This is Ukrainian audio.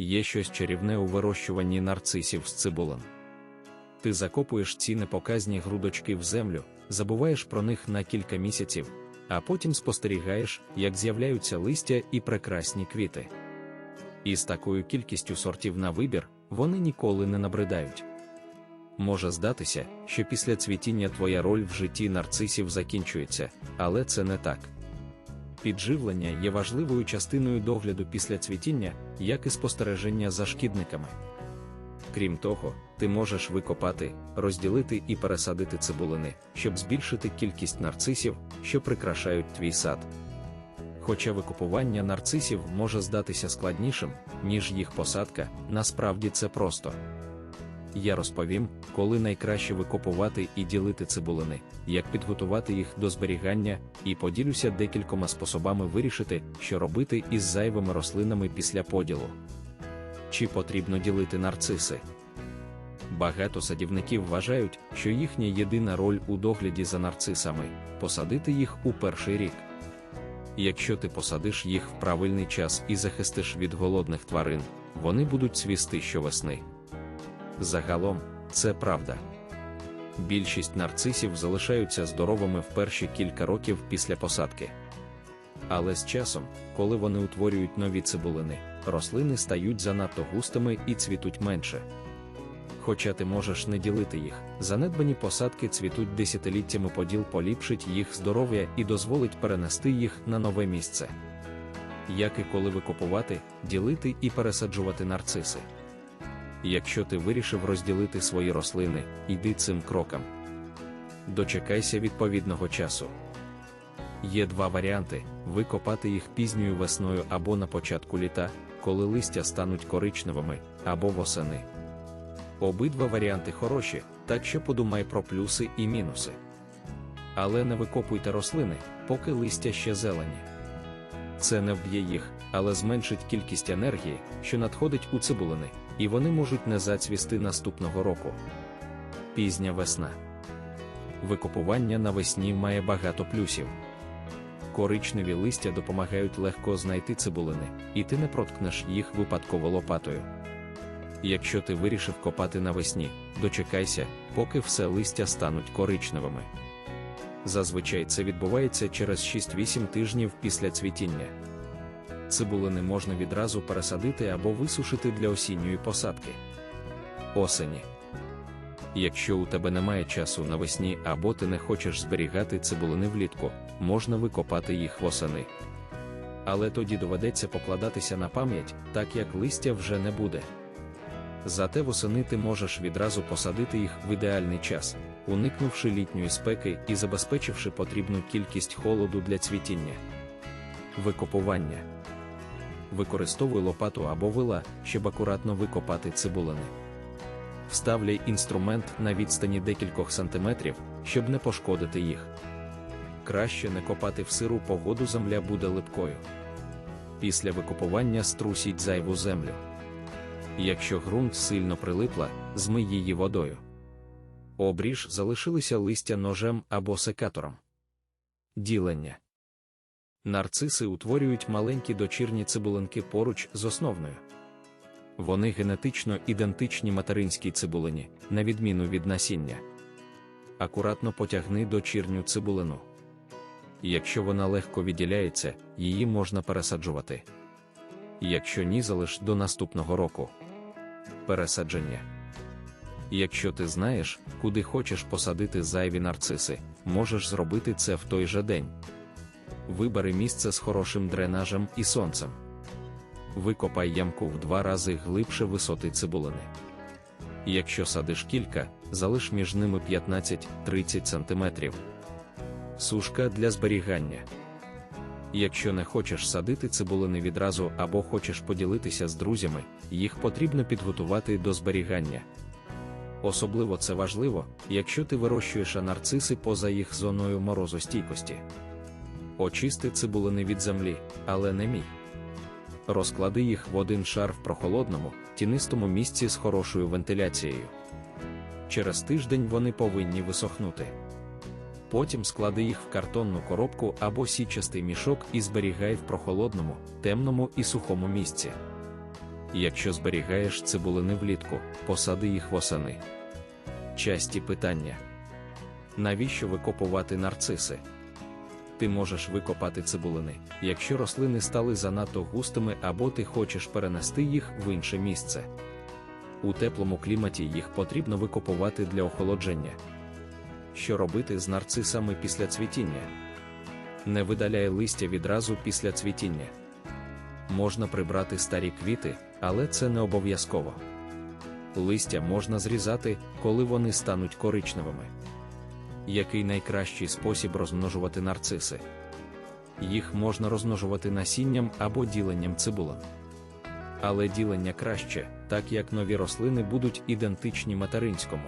Є щось чарівне у вирощуванні нарцисів з цибулин. Ти закопуєш ці непоказні грудочки в землю, забуваєш про них на кілька місяців, а потім спостерігаєш, як з'являються листя і прекрасні квіти. І з такою кількістю сортів на вибір вони ніколи не набридають. Може здатися, що після цвітіння твоя роль в житті нарцисів закінчується, але це не так. Підживлення є важливою частиною догляду після цвітіння, як і спостереження за шкідниками. Крім того, ти можеш викопати, розділити і пересадити цибулини, щоб збільшити кількість нарцисів, що прикрашають твій сад. Хоча викупування нарцисів може здатися складнішим, ніж їх посадка, насправді це просто. Я розповім, коли найкраще викопувати і ділити цибулини, як підготувати їх до зберігання, і поділюся декількома способами вирішити, що робити із зайвими рослинами після поділу. Чи потрібно ділити нарциси? Багато садівників вважають, що їхня єдина роль у догляді за нарцисами посадити їх у перший рік. Якщо ти посадиш їх в правильний час і захистиш від голодних тварин, вони будуть цвісти щовесни. Загалом, це правда. Більшість нарцисів залишаються здоровими в перші кілька років після посадки. Але з часом, коли вони утворюють нові цибулини, рослини стають занадто густими і цвітуть менше. Хоча ти можеш не ділити їх, занедбані посадки цвітуть десятиліттями поділ поліпшить їх здоров'я і дозволить перенести їх на нове місце. Як і коли викопувати, ділити і пересаджувати нарциси. Якщо ти вирішив розділити свої рослини, йди цим кроком. Дочекайся відповідного часу. Є два варіанти: викопати їх пізньою весною або на початку літа, коли листя стануть коричневими, або восени. Обидва варіанти хороші, так що подумай про плюси і мінуси. Але не викопуйте рослини, поки листя ще зелені. Це не вб'є їх, але зменшить кількість енергії, що надходить у цибулини, і вони можуть не зацвісти наступного року. Пізня весна. Викопування навесні має багато плюсів. Коричневі листя допомагають легко знайти цибулини, і ти не проткнеш їх випадково лопатою. Якщо ти вирішив копати навесні, дочекайся, поки все листя стануть коричневими. Зазвичай це відбувається через 6-8 тижнів після цвітіння. Цибулини можна відразу пересадити або висушити для осінньої посадки. Осені. Якщо у тебе немає часу навесні або ти не хочеш зберігати цибулини влітку, можна викопати їх восени. Але тоді доведеться покладатися на пам'ять, так як листя вже не буде. Зате восени ти можеш відразу посадити їх в ідеальний час, уникнувши літньої спеки і забезпечивши потрібну кількість холоду для цвітіння. Викопування. Використовуй лопату або вила, щоб акуратно викопати цибулини. Вставляй інструмент на відстані декількох сантиметрів, щоб не пошкодити їх. Краще не копати в сиру погоду земля буде липкою. Після викопування струсіть зайву землю. Якщо ґрунт сильно прилипла, змий її водою. Обріж залишилися листя ножем або секатором. Ділення. Нарциси утворюють маленькі дочірні цибулинки поруч з основною. Вони генетично ідентичні материнській цибулині, на відміну від насіння. Акуратно потягни дочірню цибулину. Якщо вона легко відділяється, її можна пересаджувати. Якщо ні, залиш до наступного року. Пересадження. Якщо ти знаєш, куди хочеш посадити зайві нарциси, можеш зробити це в той же день. Вибери місце з хорошим дренажем і сонцем. Викопай ямку в два рази глибше висоти цибулини. Якщо садиш кілька, залиш між ними 15-30 см. Сушка для зберігання. Якщо не хочеш садити цибулини відразу або хочеш поділитися з друзями, їх потрібно підготувати до зберігання. Особливо це важливо, якщо ти вирощуєш анарциси поза їх зоною морозостійкості. Очисти цибулини від землі, але не мій. Розклади їх в один шар в прохолодному, тінистому місці з хорошою вентиляцією. Через тиждень вони повинні висохнути. Потім склади їх в картонну коробку або січастий мішок і зберігай в прохолодному, темному і сухому місці. Якщо зберігаєш цибулини влітку, посади їх восени. Часті питання. Навіщо викопувати нарциси? Ти можеш викопати цибулини, якщо рослини стали занадто густими або ти хочеш перенести їх в інше місце. У теплому кліматі їх потрібно викопувати для охолодження. Що робити з нарцисами після цвітіння? Не видаляй листя відразу після цвітіння. Можна прибрати старі квіти, але це не обов'язково. Листя можна зрізати, коли вони стануть коричневими. Який найкращий спосіб розмножувати нарциси? Їх можна розмножувати насінням або діленням цибулин. Але ділення краще, так як нові рослини будуть ідентичні материнському.